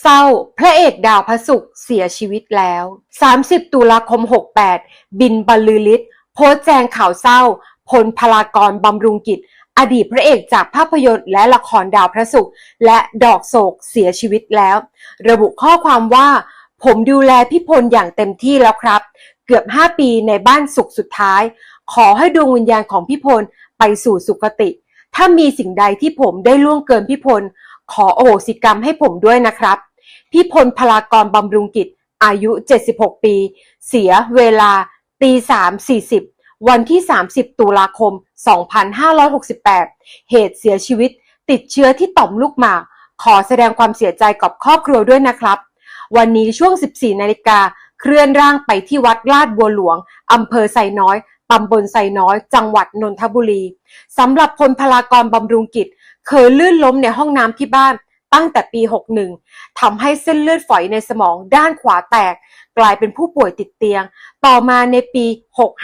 เศร้า พระเอกดาวพระศุกร์เสียชีวิตแล้ว 30 ตุลาคม 68 บินบรรลือฤทธิ์โพสต์แจงข่าวเศร้า พลพลากรบำรุงกิจ อดีตพระเอกจากภาพยนตร์และละครดาวพระศุกร์และดอกโศกเสียชีวิตแล้ว ระบุข้อความว่า ผมดูแลพี่พลอย่างเต็มที่แล้วครับ เกือบ 5 ปีในบ้านสุขสุดท้าย ขอให้ดวงวิญญาณของพี่พลไปสู่สุคติ ถ้ามีสิ่งใดที่ผมได้ล่วงเกินพี่พลขอโอโหสิกรรมให้ผมด้วยนะครับ พี่พลพลากรบำรุงกิจ อายุ 76 ปี เสียเวลาตี3 40วันที่ 30 ตุลาคม 2568 เหตุเสียชีวิต ติดเชื้อที่ต่อมลูกหมาก ขอแสดงความเสียใจกับครอบครัวด้วยนะครับ วันนี้ช่วง 14 นาฬิกาเคลื่อนร่างไปที่วัดลาดบัวหลวง อำเภอไซน้อย ตำบลไซน้อย จังหวัดนนทบุรี สำหรับพลพลากรบำรุงกิจ เคยลื่นล้มในห้องน้ำที่บ้าน ตั้งแต่ปี 61ทำให้เส้นเลือดฝอยในสมองด้านขวาแตก กลายเป็นผู้ป่วยติดเตียง ต่อมาในปี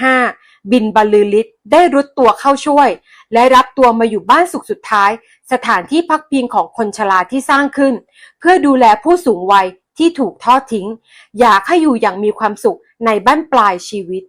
65 บินบรรลือฤทธิ์ได้รุดตัวเข้าช่วย และรับตัวมาอยู่บ้านสุขสุดท้าย สถานที่พักพิงของคนชราที่สร้างขึ้น เพื่อดูแลผู้สูงวัยที่ถูกทอดทิ้ง อยากให้อยู่อย่างมีความสุขในบ้านปลายชีวิต